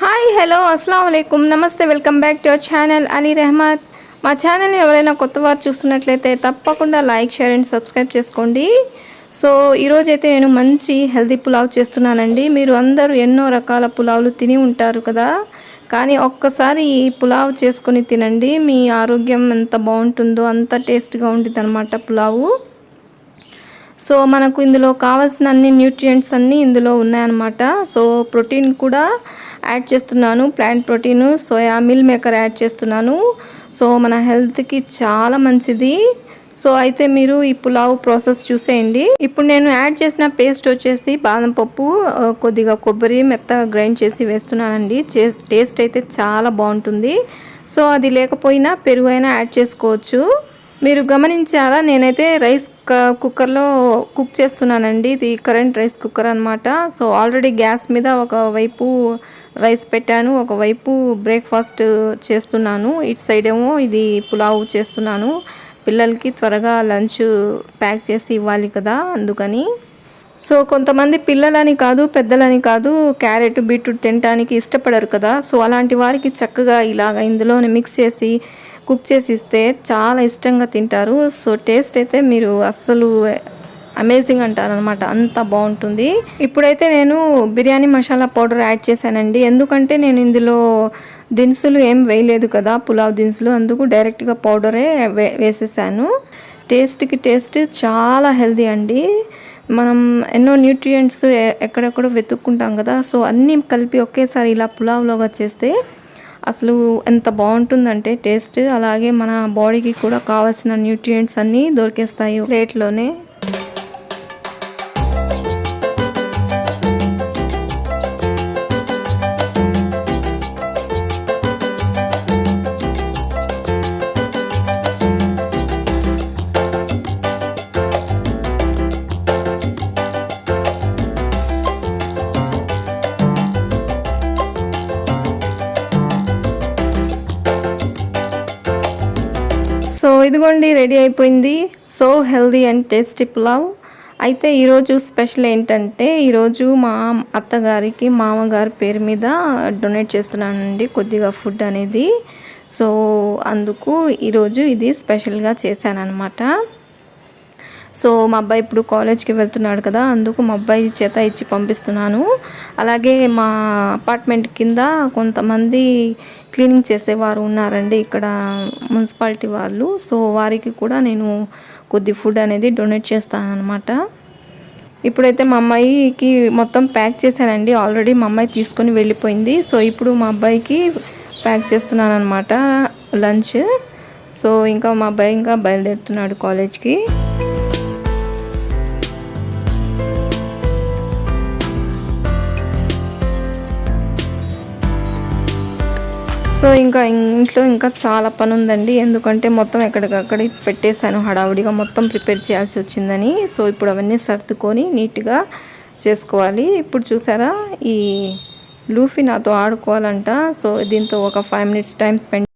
Hi hello అస్సలం అయికుం నమస్తే welcome back to our channel Ali Rehmat మా ఛానల్ని ఎవరైనా కొత్త వారు చూస్తున్నట్లయితే తప్పకుండా లైక్ షేర్ అండ్ సబ్స్క్రైబ్ చేసుకోండి. సో ఈరోజైతే నేను మంచి హెల్తీ పులావ్ చేస్తున్నానండి. మీరు అందరూ ఎన్నో రకాల పులావులు తిని ఉంటారు కదా. కానీ ఒక్కసారి ఈ పులావ్ చేసుకొని తినండి. మీ ఆరోగ్యం ఎంత బాగుంటుందో అంత టేస్ట్గా ఉంటుంది అనమాట పులావు. సో మనకు ఇందులో కావాల్సిన అన్ని న్యూట్రియంట్స్ అన్నీ ఇందులో ఉన్నాయన్నమాట. సో ప్రోటీన్ కూడా యాడ్ చేస్తున్నాను. Plant protein soya meal maker add చేస్తున్నాను. సో మన హెల్త్కి చాలా మంచిది. సో అయితే మీరు ఈ పులావ్ ప్రాసెస్ చూసేయండి. ఇప్పుడు నేను యాడ్ చేసిన పేస్ట్ వచ్చేసి బాదం పప్పు కొద్దిగా కొబ్బరి మెత్త గ్రైండ్ చేసి వేస్తున్నానండి. చే- టేస్ట్ అయితే చాలా బాగుంటుంది. సో అది లేకపోయినా పెరుగు అయినా యాడ్ చేసుకోవచ్చు. మీరు గమనించారా? నేనైతే రైస్ కుక్కర్లో కుక్ చేస్తున్నానండి. ఇది కరెంట్ రైస్ కుక్కర్ అనమాట సో ఆల్రెడీ గ్యాస్ మీద ఒకవైపు రైస్ పెట్టాను. ఒకవైపు బ్రేక్ఫాస్ట్ చేస్తున్నాను. ఇటు సైడ్ ఏమో ఇది పులావ్ చేస్తున్నాను. పిల్లలకి త్వరగా లంచ్ ప్యాక్ చేసి ఇవ్వాలి కదా అందుకని. సో కొంతమంది పిల్లలని కాదు పెద్దలని కాదు క్యారెట్ బీట్రూట్ తినడానికి ఇష్టపడరు కదా. సో అలాంటి వారికి చక్కగా ఇలాగ ఇందులోనే మిక్స్ చేసి కుక్ చేసి ఇస్తే చాలా ఇష్టంగా తింటారు. సో టేస్ట్ అయితే మీరు అస్సలు అమేజింగ్ అంటారనమాట అంత బాగుంటుంది. ఇప్పుడైతే నేను బిర్యానీ మసాలా పౌడర్ యాడ్ చేశానండి. ఎందుకంటే నేను ఇందులో దినుసులు ఏం వేయలేదు కదా పులావ్ దినుసులు. అందుకు డైరెక్ట్గా పౌడరే వే వేసేసాను. టేస్ట్కి టేస్ట్ చాలా హెల్దీ అండి. మనం ఎన్నో న్యూట్రియంట్స్ ఎక్కడెక్కడో వెతుక్కుంటాం కదా సో అన్నీ కలిపి ఒకేసారి ఇలా పులావ్లోగా చేస్తే అసలు ఎంత బాగుంటుందంటే టేస్ట్. అలాగే మన బాడీకి కూడా కావాల్సిన న్యూట్రియంట్స్ అన్నీ దొరికేస్తాయి ప్లేట్లోనే. ఇదిగోండి రెడీ అయిపోయింది. So healthy and tasty pulao. అయితే ఈరోజు స్పెషల్ ఏంటంటే ఈరోజు మా అత్తగారికి మామగారి పేరు మీద డొనేట్ చేస్తున్నానండి కొద్దిగా ఫుడ్ అనేది. సో అందుకు ఈరోజు ఇది స్పెషల్గా చేశానన్నమాట. సో మా అబ్బాయి ఇప్పుడు కాలేజ్కి వెళ్తున్నాడు కదా అందుకు మా అబ్బాయి చేత ఇచ్చి పంపిస్తున్నాను. అలాగే మా అపార్ట్మెంట్ కింద కొంతమంది క్లీనింగ్ చేసేవారు ఉన్నారండి ఇక్కడ మున్సిపాలిటీ వాళ్ళు. సో వారికి కూడా నేను కొద్ది ఫుడ్ అనేది డొనేట్ చేస్తాను అనమాట ఇప్పుడైతే మా అమ్మాయికి మొత్తం ప్యాక్ చేశానండి. ఆల్రెడీ మా అమ్మాయి తీసుకొని వెళ్ళిపోయింది. సో ఇప్పుడు మా అబ్బాయికి ప్యాక్ చేస్తున్నాను అనమాట లంచ్. సో ఇంకా మా అబ్బాయి ఇంకా బయలుదేరుతున్నాడు కాలేజ్కి. సో ఇంకా ఇంట్లో ఇంకా చాలా పని ఉందండి ఎందుకంటే మొత్తం ఎక్కడికక్కడ పెట్టేశాను హడావుడిగా మొత్తం ప్రిపేర్ చేయాల్సి వచ్చిందని. సో ఇప్పుడు అవన్నీ సర్దుకొని నీట్గా చేసుకోవాలి. ఇప్పుడు చూసారా? ఈ లూఫీ నాతో ఆడుకోవాలంట. సో దీంతో ఒక ఫైవ్ మినిట్స్ టైం స్పెండ్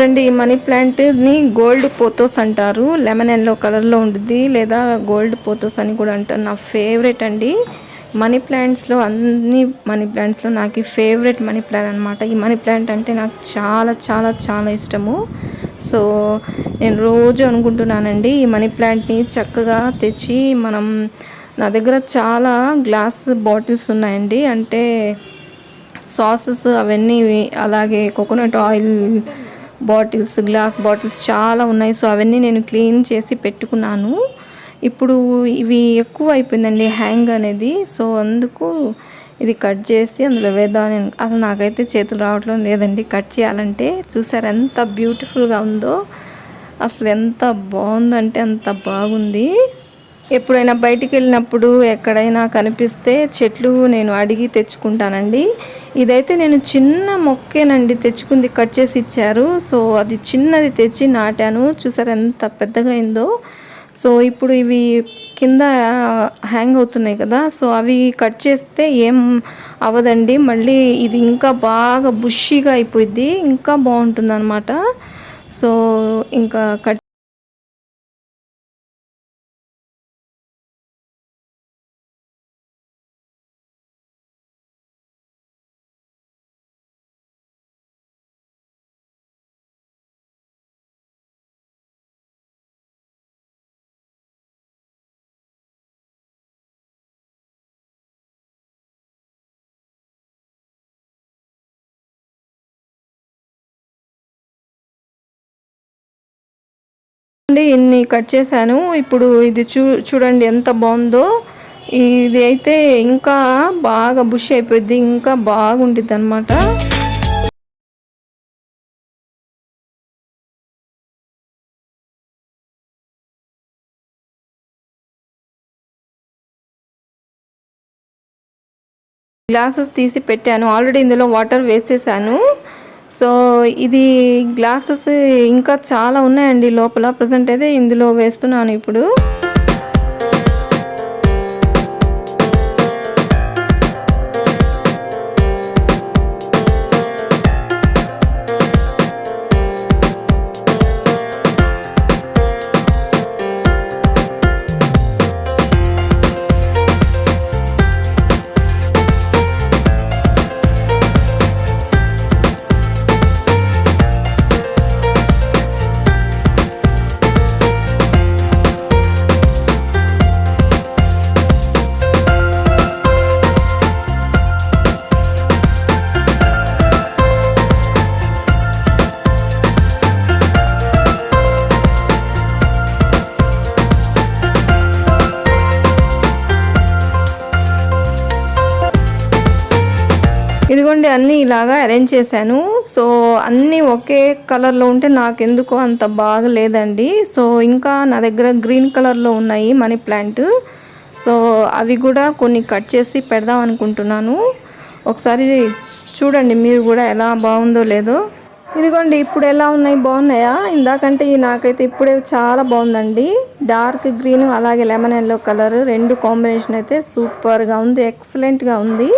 చూడండి ఈ మనీ ప్లాంట్ని గోల్డ్ పోతోస్ అంటారు. లెమన్ ఎల్లో కలర్లో ఉంటుంది లేదా గోల్డ్ పోతోస్ అని కూడా అంటారు. నా ఫేవరెట్ అండి. మనీ ప్లాంట్స్లో అన్ని మనీ ప్లాంట్స్లో నాకు ఈ ఫేవరెట్ మనీ ప్లాంట్ అనమాట ఈ మనీ ప్లాంట్ అంటే నాకు చాలా చాలా చాలా ఇష్టము. సో నేను రోజు అనుకుంటున్నానండి ఈ మనీ ప్లాంట్ని చక్కగా తెచ్చి మనం నా దగ్గర చాలా గ్లాస్ బాటిల్స్ ఉన్నాయండి. అంటే సాసెస్ అవన్నీ అలాగే coconut oil bottles glass bottles చాలా ఉన్నాయి. సో అవన్నీ నేను క్లీన్ చేసి పెట్టుకున్నాను. ఇప్పుడు ఇవి ఎక్కువ అయిపోయిందండి హ్యాంగ్ అనేది. సో అందుకు ఇది కట్ చేసి అందులో వేద్దామని అసలు నాకైతే చేతులు రావట్లేదు. లేదండి కట్ చేయాలంటే చూసారు ఎంత బ్యూటిఫుల్గా ఉందో. అసలు ఎంత బాగుందంటే అంత బాగుంది. ఎప్పుడైనా బయటికి వెళ్ళినప్పుడు ఎక్కడైనా కనిపిస్తే చెట్లు నేను అడిగి తెచ్చుకుంటానండి. ఇదైతే నేను చిన్న మొక్కేనండి తెచ్చుకుంది కట్ చేసి ఇచ్చారు. సో అది చిన్నది తెచ్చి నాటాను. చూసారు ఎంత పెద్దగా అయిందో. సో ఇప్పుడు ఇవి కింద హ్యాంగ్ అవుతున్నాయి కదా. సో అవి కట్ చేస్తే ఏం అవ్వదండి మళ్ళీ ఇది ఇంకా బాగా బుషీగా అయిపోయింది ఇంకా బాగుంటుంది అనమాట సో ఇంకా కట్ కట్ చేశాను. ఇప్పుడు ఇది చూ చూడండి ఎంత బాగుందో. ఇది అయితే ఇంకా బాగా బుష్ అయిపోద్ది ఇంకా బాగుంటుంది అనమాట గ్లాసెస్ తీసి పెట్టాను. ఆల్రెడీ ఇందులో వాటర్ వేసేసాను. సో ఇది గ్లాసెస్ ఇంకా చాలా ఉన్నాయండి లోపల. ప్రజెంట్ అయితే ఇందులో వేస్తున్నాను ఇప్పుడు. ఇదిగోండి అన్నీ ఇలాగా అరేంజ్ చేశాను. సో అన్నీ ఒకే కలర్లో ఉంటే నాకెందుకో అంత బాగా లేదండి సో ఇంకా నా దగ్గర గ్రీన్ కలర్లో ఉన్నాయి మనీ ప్లాంట్ సో అవి కూడా కొన్ని కట్ చేసి పెడదాం అనుకుంటున్నాను. ఒకసారి చూడండి మీరు కూడా ఎలా బాగుందో లేదో. ఇదిగోండి ఇప్పుడు ఎలా ఉన్నాయి? బాగున్నాయా? ఇందాకంటే నాకైతే ఇప్పుడే చాలా బాగుందండి. డార్క్ గ్రీన్ అలాగే లెమన్ ఎల్లో కలర్ రెండు కాంబినేషన్ అయితే సూపర్గా ఉంది ఎక్సలెంట్గా ఉంది.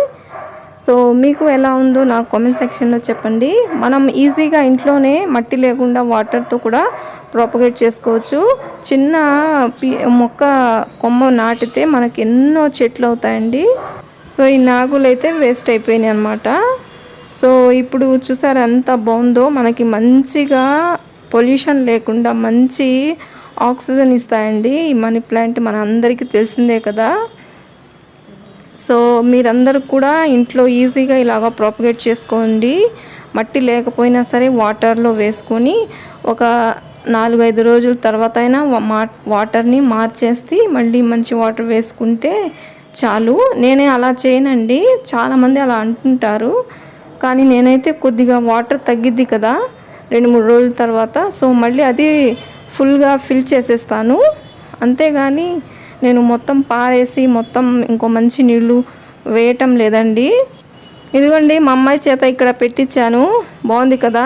సో మీకు ఎలా ఉందో నాకు కామెంట్ సెక్షన్లో చెప్పండి. మనం ఈజీగా ఇంట్లోనే మట్టి లేకుండా వాటర్తో కూడా ప్రాపగేట్ చేసుకోవచ్చు. చిన్న మొక్క కొమ్మ నాటితే మనకి ఎన్నో చెట్లు అవుతాయండి. సో ఈ నాగులు అయితే వేస్ట్ అయిపోయినాయి అనమాట సో ఇప్పుడు చూసారు ఎంత బాగుందో? మనకి మంచిగా పొల్యూషన్ లేకుండా మంచి ఆక్సిజన్ ఇస్తాయండి. ఈ మనీ ప్లాంట్ మన అందరికీ తెలిసిందే కదా. సో మీరందరూ కూడా ఇంట్లో ఈజీగా ఇలాగ ప్రాపగేట్ చేసుకోండి. మట్టి లేకపోయినా సరే వాటర్లో వేసుకొని ఒక నాలుగైదు రోజుల తర్వాత అయినా వాటర్ని మార్చేసి మళ్ళీ మంచి వాటర్ వేసుకుంటే చాలు. నేనే అలా చేయనండి. చాలామంది అలా అంటుంటారు. కానీ నేనైతే కొద్దిగా వాటర్ తగ్గిద్ది కదా రెండు మూడు రోజుల తర్వాత. సో మళ్ళీ అది ఫుల్గా ఫిల్ చేసేస్తాను. అంతేగాని నేను మొత్తం పారేసి మొత్తం ఇంకో మంచి నీళ్ళు వేయటం లేదండి. ఇదిగోండి మా అమ్మాయి చేత ఇక్కడ పెట్టించాను. బాగుంది కదా?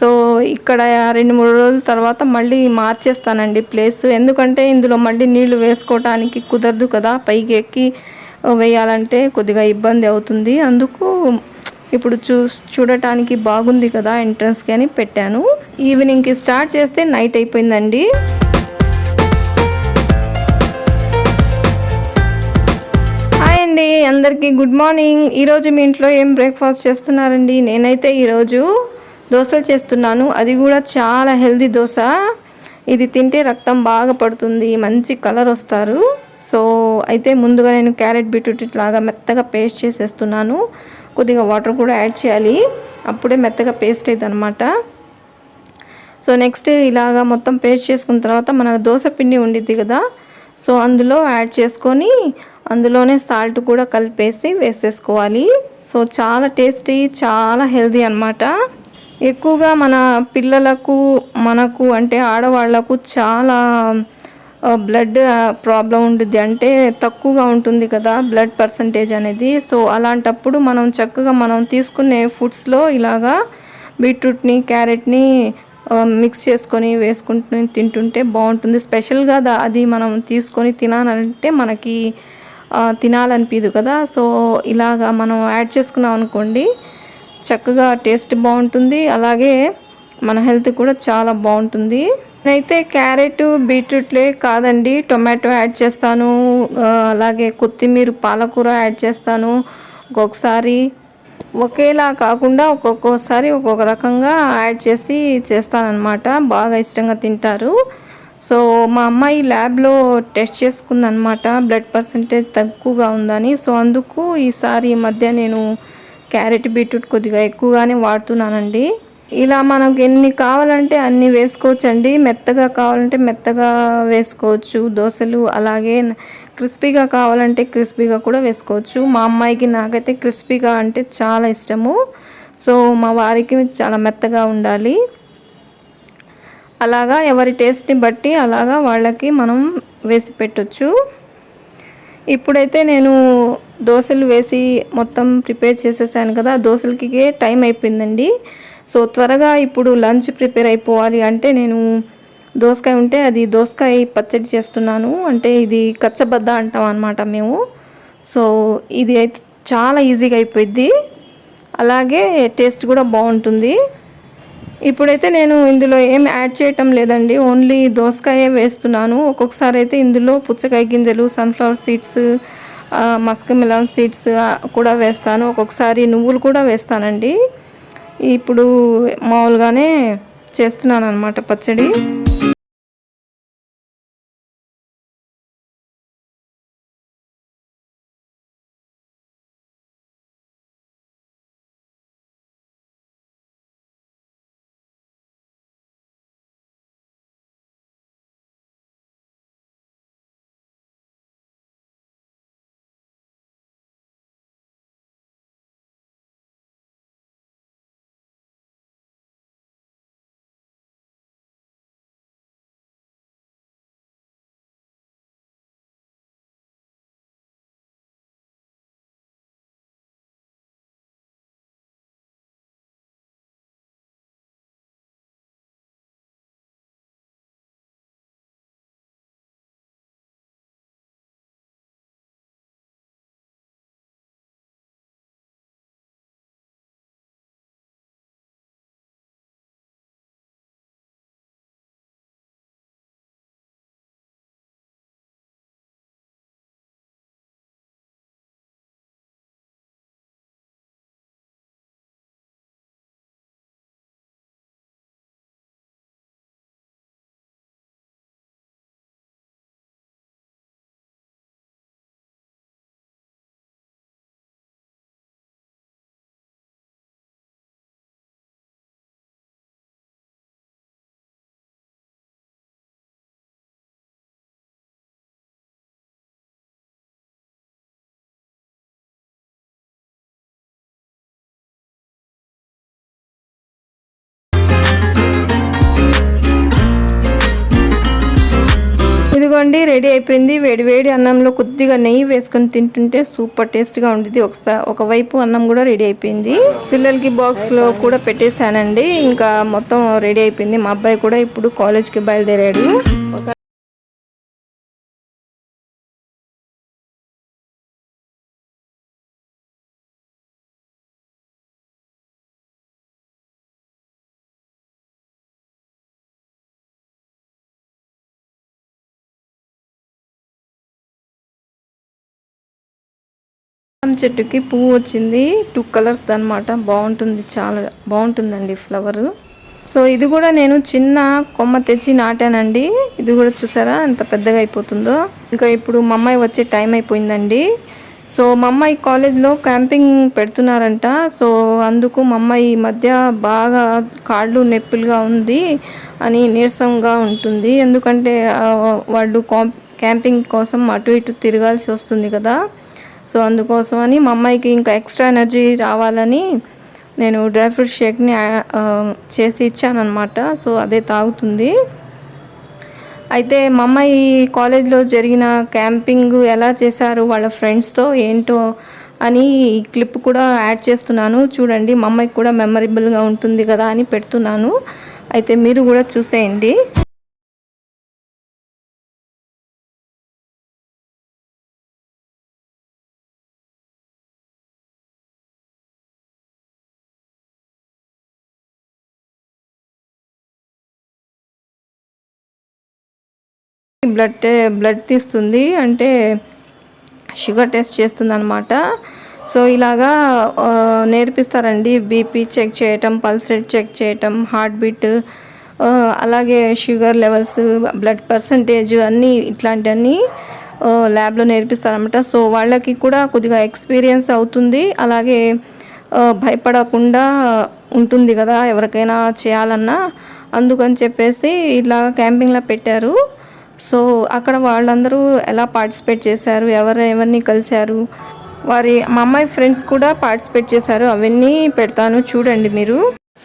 సో ఇక్కడ రెండు మూడు రోజుల తర్వాత మళ్ళీ మార్చేస్తానండి ప్లేస్. ఎందుకంటే ఇందులో మళ్ళీ నీళ్ళు వేసుకోవటానికి కుదరదు కదా? పైకి ఎక్కి వేయాలంటే కొద్దిగా ఇబ్బంది అవుతుంది. అందుకు ఇప్పుడు చూ చూడటానికి బాగుంది కదా ఎంట్రన్స్కి అని పెట్టాను. ఈవినింగ్కి స్టార్ట్ చేస్తే నైట్ అయిపోయిందండి. అండి అందరికీ గుడ్ మార్నింగ్. ఈరోజు మీ ఇంట్లో ఏం బ్రేక్ఫాస్ట్ చేస్తున్నారండి? నేనైతే ఈరోజు దోశలు చేస్తున్నాను. అది కూడా చాలా హెల్దీ దోశ. ఇది తింటే రక్తం బాగా పడుతుంది మంచి కలర్ వస్తారు. సో అయితే ముందుగా నేను క్యారెట్ బీట్రూట్ ఇట్లాగా మెత్తగా పేస్ట్ చేసేస్తున్నాను. కొద్దిగా వాటర్ కూడా యాడ్ చేయాలి. అప్పుడే మెత్తగా పేస్ట్ అవుతుంది అనమాట సో నెక్స్ట్ ఇలాగా మొత్తం పేస్ట్ చేసుకున్న తర్వాత మన దోశ పిండి ఉండిద్ది కదా సో అందులో యాడ్ చేసుకొని అందులోనే సాల్ట్ కూడా కలిపేసి వేసేసుకోవాలి. సో చాలా టేస్టీ చాలా హెల్దీ అనమాట ఎక్కువగా మన పిల్లలకు మనకు అంటే ఆడవాళ్ళకు చాలా బ్లడ్ ప్రాబ్లం ఉంటుంది అంటే తక్కువగా ఉంటుంది కదా బ్లడ్ పర్సంటేజ్ అనేది. సో అలాంటప్పుడు మనం చక్కగా మనం తీసుకునే ఫుడ్స్లో ఇలాగా బీట్రూట్ని క్యారెట్ని మిక్స్ చేసుకొని వేసుకుంటూ తింటుంటే బాగుంటుంది. స్పెషల్గా అది మనం తీసుకొని తినాలంటే మనకి తినాలనిపించదు కదా. సో ఇలాగా మనం యాడ్ చేసుకున్నాం అనుకోండి చక్కగా టేస్ట్ బాగుంటుంది. అలాగే మన హెల్త్ కూడా చాలా బాగుంటుంది. నేనైతే క్యారెట్ బీట్రూట్లే కాదండి టొమాటో యాడ్ చేస్తాను. అలాగే కొత్తిమీర పాలకూర యాడ్ చేస్తాను. ఒక్కొక్కసారి ఒకేలా కాకుండా ఒక్కొక్కసారి ఒక్కొక్క రకంగా యాడ్ చేసి చేస్తానన్నమాట. బాగా ఇష్టంగా తింటారు. సో మా అమ్మాయి ల్యాబ్లో టెస్ట్ చేసుకుందనమాట బ్లడ్ పర్సంటేజ్ తక్కువగా ఉందని. సో అందుకు ఈసారి ఈ మధ్య నేను క్యారెట్ బీట్రూట్ కొద్దిగా ఎక్కువగానే వాడుతున్నానండి. ఇలా మనకు ఎన్ని కావాలంటే అన్ని వేసుకోవచ్చండి. మెత్తగా కావాలంటే మెత్తగా వేసుకోవచ్చు. దోశలు అలాగే క్రిస్పీగా కావాలంటే క్రిస్పీగా కూడా వేసుకోవచ్చు. మా అమ్మాయికి నాకైతే క్రిస్పీగా అంటే చాలా ఇష్టము. సో మా వారికి చాలా మెత్తగా ఉండాలి. అలాగా ఎవరి టేస్ట్ని బట్టి అలాగా వాళ్ళకి మనం వేసి పెట్టచ్చు. ఇప్పుడైతే నేను దోశలు వేసి మొత్తం ప్రిపేర్ చేసేసాను కదా దోశలకి టైం అయిపోయిందండి. సో త్వరగా ఇప్పుడు లంచ్ ప్రిపేర్ అయిపోవాలి అంటే నేను దోసకాయ ఉంటే అది దోసకాయ పచ్చడి చేస్తున్నాను. అంటే ఇది కచ్చబద్ద అంటాం అనమాట మేము. సో ఇది అయితే చాలా ఈజీగా అయిపోయింది అలాగే టేస్ట్ కూడా బాగుంటుంది. ఇప్పుడైతే నేను ఇందులో ఏం యాడ్ చేయటం లేదండి. ఓన్లీ దోసకాయే వేస్తున్నాను. ఒక్కొక్కసారి అయితే ఇందులో పుచ్చకాయ గింజలు sunflower seeds musk melon seeds కూడా వేస్తాను. ఒక్కొక్కసారి నువ్వులు కూడా వేస్తానండి. ఇప్పుడు మామూలుగానే చేస్తున్నాను అనమాట పచ్చడి. ఇదిగోండి రెడీ అయిపోయింది. వేడి వేడి అన్నంలో కొద్దిగా నెయ్యి వేసుకొని తింటుంటే సూపర్ టేస్ట్గా ఉండేది ఒకసారి ఒకవైపు అన్నం కూడా రెడీ అయిపోయింది. పిల్లలకి బాక్స్లో కూడా పెట్టేశానండి. ఇంకా మొత్తం రెడీ అయిపోయింది. మా అబ్బాయి కూడా ఇప్పుడు కాలేజ్కి బయలుదేరాడు. చెట్టుకి పువ్వు వచ్చింది. టూ కలర్స్ అనమాట బాగుంటుంది చాలా బాగుంటుందండి ఫ్లవర్ సో ఇది కూడా నేను చిన్న కొమ్మ తెచ్చి నాటానండి. ఇది కూడా చూసారా ఎంత పెద్దగా అయిపోతుందో. ఇంకా ఇప్పుడు మా అమ్మాయి వచ్చే టైం అయిపోయిందండి. సో మా అమ్మాయి కాలేజ్లో క్యాంపింగ్ పెడుతున్నారంట. సో అందుకు మా అమ్మాయి ఈ మధ్య బాగా కాళ్ళు నొప్పులుగా ఉంది అని నీరసంగా ఉంటుంది. ఎందుకంటే వాళ్ళు క్యాంపింగ్ కోసం అటు ఇటు తిరగాల్సి వస్తుంది కదా. సో అందుకోసమని మా అమ్మాయికి ఇంకా ఎక్స్ట్రా ఎనర్జీ రావాలని నేను డ్రై ఫ్రూట్ షేక్ని చేసి ఇచ్చానమాట సో అదే తాగుతుంది. అయితే మా అమ్మాయి కాలేజ్లో జరిగిన క్యాంపింగ్ ఎలా చేశారు వాళ్ళ ఫ్రెండ్స్తో ఏంటో అని ఈ క్లిప్ కూడా యాడ్ చేస్తున్నాను. చూడండి మా అమ్మాయికి కూడా మెమరబుల్గా ఉంటుంది కదా అని పెడుతున్నాను. అయితే మీరు కూడా చూసేయండి. బ్లడ్ టే- బ్లడ్ తీస్తుంది. అంటే షుగర్ టెస్ట్ చేస్తుంది అనమాట సో ఇలాగా నేర్పిస్తారండి. బీపీ చెక్ చేయటం పల్స్ రేట్ చెక్ చేయటం హార్ట్ బీట్ అలాగే షుగర్ లెవెల్స్ బ్లడ్ పర్సంటేజ్ అన్నీ ఇట్లాంటివన్నీ ల్యాబ్లో నేర్పిస్తారనమాట సో వాళ్ళకి కూడా కొద్దిగా ఎక్స్పీరియన్స్ అవుతుంది. అలాగే భయపడకుండా ఉంటుంది కదా ఎవరికైనా చేయాలన్నా. అందుకని చెప్పేసి ఇలా క్యాంపింగ్లో పెట్టారు. సో అక్కడ వాళ్ళందరూ ఎలా పార్టిసిపేట్ చేశారు ఎవరు ఎవరిని కలిశారు వారి మా అమ్మాయి ఫ్రెండ్స్ కూడా పార్టిసిపేట్ చేశారు అవన్నీ పెడతాను చూడండి మీరు.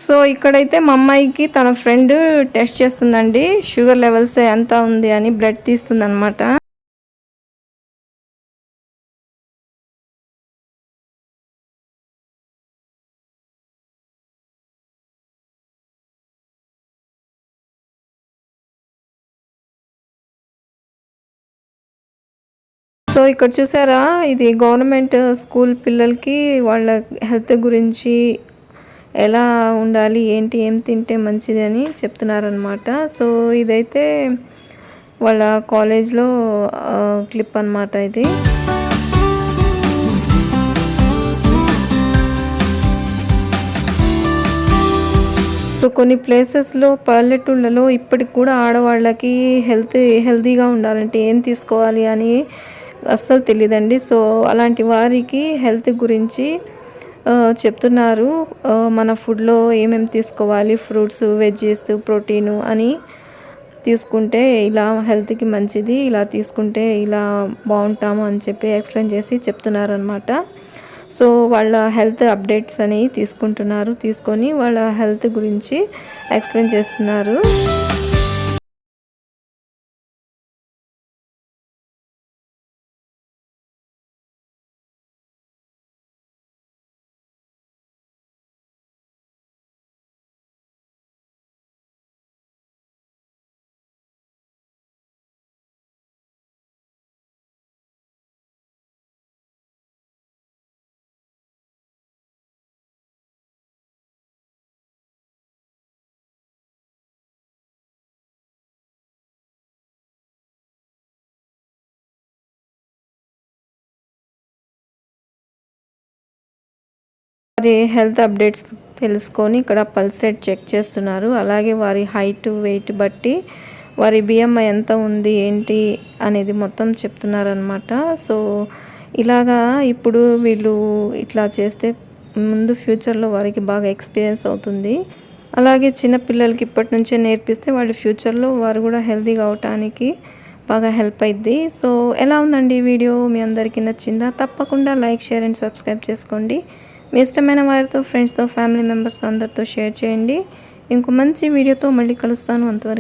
సో ఇక్కడైతే మా అమ్మాయికి తన ఫ్రెండ్ టెస్ట్ చేస్తుందండి షుగర్ లెవెల్స్ ఎంత ఉంది అని బ్లడ్ తీస్తుంది సో ఇక్కడ చూసారా? ఇది గవర్నమెంట్ స్కూల్ పిల్లలకి వాళ్ళ హెల్త్ గురించి ఎలా ఉండాలి ఏంటి ఏం తింటే మంచిది అని చెప్తున్నారనమాట సో ఇదైతే వాళ్ళ కాలేజ్లో క్లిప్ అనమాట ఇది. సో కొన్ని ప్లేసెస్లో పల్లెటూళ్ళలో ఇప్పటికి కూడా ఆడవాళ్ళకి హెల్త్ హెల్తీగా ఉండాలంటే ఏం తీసుకోవాలి అని అస్సలు తెలియదండి సో అలాంటి వారికి హెల్త్ గురించి చెప్తున్నారు. మన ఫుడ్లో ఏమేమి తీసుకోవాలి? ఫ్రూట్స్ వెజ్జెస్ ప్రోటీను అని తీసుకుంటే ఇలా హెల్త్కి మంచిది ఇలా తీసుకుంటే ఇలా బాగుంటాము అని చెప్పి ఎక్స్ప్లెయిన్ చేసి చెప్తున్నారు అనమాట సో వాళ్ళ హెల్త్ అప్డేట్స్ అని తీసుకుంటున్నారు తీసుకొని వాళ్ళ హెల్త్ గురించి ఎక్స్ప్లెయిన్ చేస్తున్నారు. వారి హెల్త్ అప్డేట్స్ తెలుసుకొని ఇక్కడ పల్స్ రేట్ చెక్ చేస్తున్నారు. అలాగే వారి హైట్ వెయిట్ బట్టి వారి బిఎంఐ ఎంత ఉంది ఏంటి అనేది మొత్తం చెప్తున్నారనమాట సో ఇలాగా ఇప్పుడు వీళ్ళు ఇట్లా చేస్తే ముందు ఫ్యూచర్లో వారికి బాగా ఎక్స్పీరియన్స్ అవుతుంది. అలాగే చిన్నపిల్లలకి ఇప్పటి నుంచే నేర్పిస్తే వాళ్ళ ఫ్యూచర్లో వారు కూడా హెల్తీగా అవటానికి బాగా హెల్ప్ అయింది సో ఎలా ఉందండి ఈ వీడియో? మీ అందరికీ నచ్చిందా? తప్పకుండా లైక్ షేర్ అండ్ సబ్స్క్రైబ్ చేసుకోండి. మీ ఇష్టమైన వారితో ఫ్రెండ్స్తో ఫ్యామిలీ మెంబర్స్ అందరితో షేర్ చేయండి. ఇంకో మంచి వీడియోతో మళ్ళీ కలుస్తాను. అంతవరకు